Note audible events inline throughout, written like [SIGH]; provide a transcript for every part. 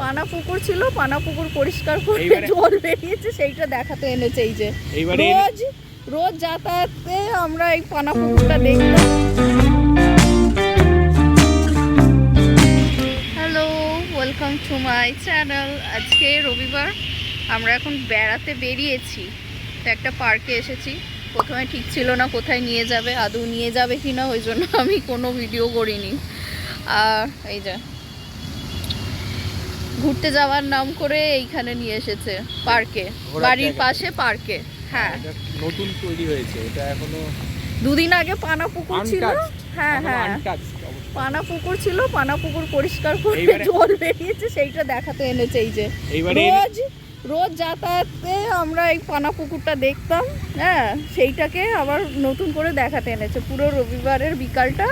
পানা পুকুর ছিল পানা পুকুর পরিষ্কার করে জল বেরিয়েছে সেইটা দেখাতে এনেছে এই যে। রোজ রোজ যাতায়াতে আমরা এই পানা পুকুরটা দেখতাম hello welcome to my channel আজকে রবিবার আমরা এখন বেড়াতে বেরিয়েছি। তো একটা পার্কে এসেছি। প্রথমে ঠিক ছিল না কোথায় নিয়ে যাবে আদৌ নিয়ে যাবে কি না ওই জন্য আমি কোনো ভিডিও করিনি। আর এই যে ঘুরতে যাওয়ার নাম করে এইখানে নিয়ে এসেছে পার্কে। বাড়ির পাশে পার্কে হ্যাঁ। নতুন তৈরি হয়েছে এটা এখনও দুদিন আগে পানা পুকুর ছিল। হ্যাঁ হ্যাঁ। পানা পুকুর ছিল পানা পুকুর পরিষ্কার করে জল বেরিয়েছে সেইটা দেখাতে এনেছে এই যে। রোজ রোজ যাতায়াতে আমরা এই পানা পুকুরটা দেখতাম হ্যাঁ সেইটাকে আবার নতুন করে দেখাতে এনেছে। পুরো রবিবারের বিকালটা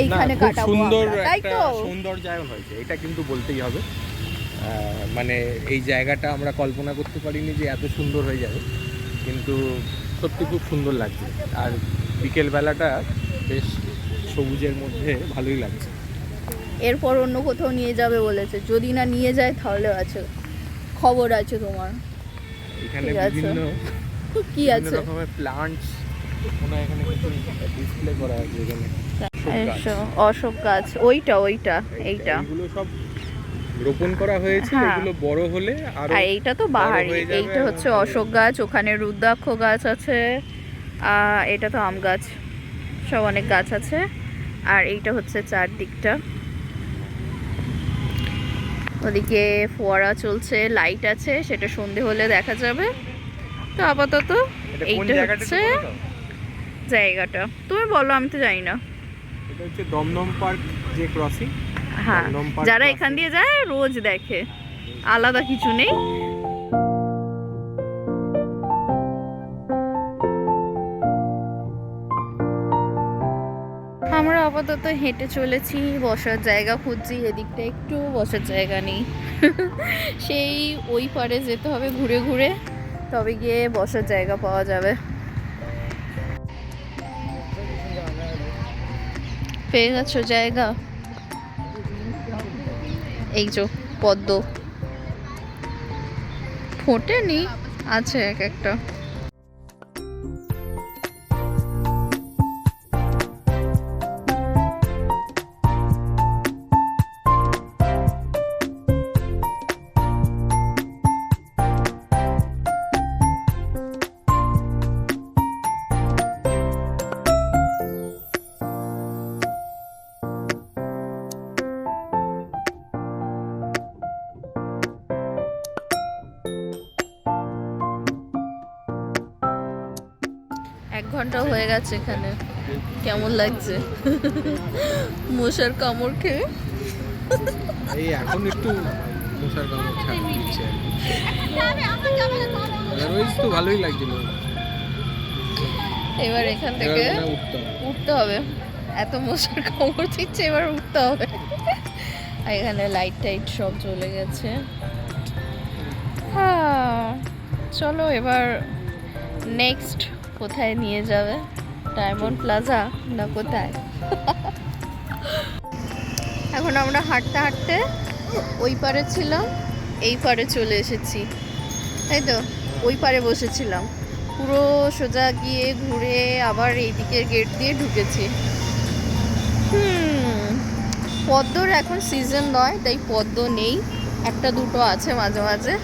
এইখানে কাটাবো সুন্দর তাই তো? সৌন্দর্যায়ন হয়েছে এটা কিন্তু বলতেই হবে। মানে এই জায়গাটা আমরা কল্পনা করতে পারিনি যে এত সুন্দর হয়ে যাবে। কিন্তু সত্যি খুব সুন্দর লাগছে। আর বিকেলবেলাটা বেশ সবুজের মধ্যে ভালোই লাগছে। এরপর অন্য কোথাও নিয়ে যাবে বলেছে। যদি না নিয়ে যায় তাহলে আছে। খবর আছে তোমার। এখানে। বিভিন্ন [LAUGHS] কি আছে? রকমের প্লান্টস এখানে কিছু ডিসপ্লে করা আছে এখানে। অশোক গাছ। ওইটা ওইটা এইটা। এইগুলো সব রোপণ করা হয়েছে হ্যাঁ। এগুলো বড় হলে আর এইটা তো বাহারি এইটা হচ্ছে অশোক গাছ ওখানে রুদ্রাক্ষ গাছ আছে এটা তো আম গাছ সব অনেক গাছ আছে আর এইটা হচ্ছে চারদিকটা। ওদিকে ফোয়ারা চলছে লাইট আছে সেটা সন্ধে হলে দেখা যাবে। তো আপাতত এইটা জায়গাটা হচ্ছে? জায়গাটা। তুমি বলো আমি তো জানি না। এটা হচ্ছে দমদম পার্ক যে ক্রসিং। হ্যাঁ যারা এখান দিয়ে যায় রোজ দেখে। আলাদা কিছু নেই। আমরা আপাতত হেঁটে চলেছি বসার জায়গা খুঁজছি এদিকটা একটু বসার জায়গা নেই। [LAUGHS] সেই ওই পারে যেতে হবে ঘুরে ঘুরে তবে গিয়ে বসার জায়গা পাওয়া যাবে। পেয়ে গেছো জায়গা? এই যে পদ্ম। ফোটেনি আছে এক একটা। এক ঘণ্টা হয়ে গেছে এখানে। কেমন লাগছে? মশার কামড় খেয়ে। এই এখন একটু মশার কামড় ছাড় দিচ্ছে। আদারওয়াইজ তো ভালোই লাগছিল। এবার এখান থেকে এবার উঠতে হবে। উঠতে হবে। এত মশার কামড় দিচ্ছে এবার উঠতে হবে। আর এখানে লাইট টাইট সব চলে গেছে। হ্যাঁ চলো এবার নেক্সট কোথায় নিয়ে যাবে? ডায়মন্ড প্লাজা না কোথায়? এখন আমরা হাঁটতে হাঁটতে ওই পারে ছিলাম, এই পারে চলে এসেছি। তাই তো? ওই পারে বসেছিলাম। পুরো সোজা গিয়ে ঘুরে আবার এই দিকের গেট দিয়ে ঢুকেছি। হুম, পদ্মর এখন সিজন নয়, তাই পদ্ম নেই। একটা দুটো আছে মাঝে মাঝে।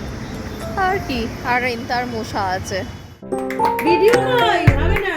আর কি, আর তার মশা আছে। ভিডিও নয় হবে না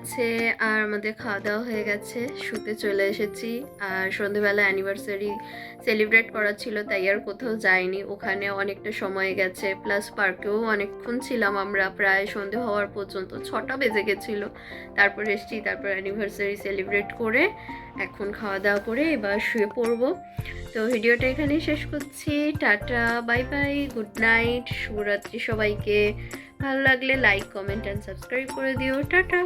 আমাদের খাওয়া দাওয়া হয়ে গেছে। শুতে চলে এসেছি, আর সন্ধেবেলা অ্যানিভার্সারি সেলিব্রেট করা ছিল, তাই আর কোথাও যাইনি। ওখানে অনেকটা সময় গেছে প্লাস পার্কেও অনেকক্ষণ ছিলাম আমরা। প্রায় সন্ধে হওয়ার পর্যন্ত ছটা বেজে গেছিল। তারপর এসেছি, তারপর অ্যানিভার্সারি সেলিব্রেট করে এখন খাওয়া দাওয়া করে এবার শুয়ে পড়ব। তো ভিডিওটা এখানেই শেষ করছি। Tata bye bye good night শুভরাত্রি সবাইকে। ভালো লাগলে লাইক কমেন্ট অ্যান্ড সাবস্ক্রাইব করে দিও। টাটা!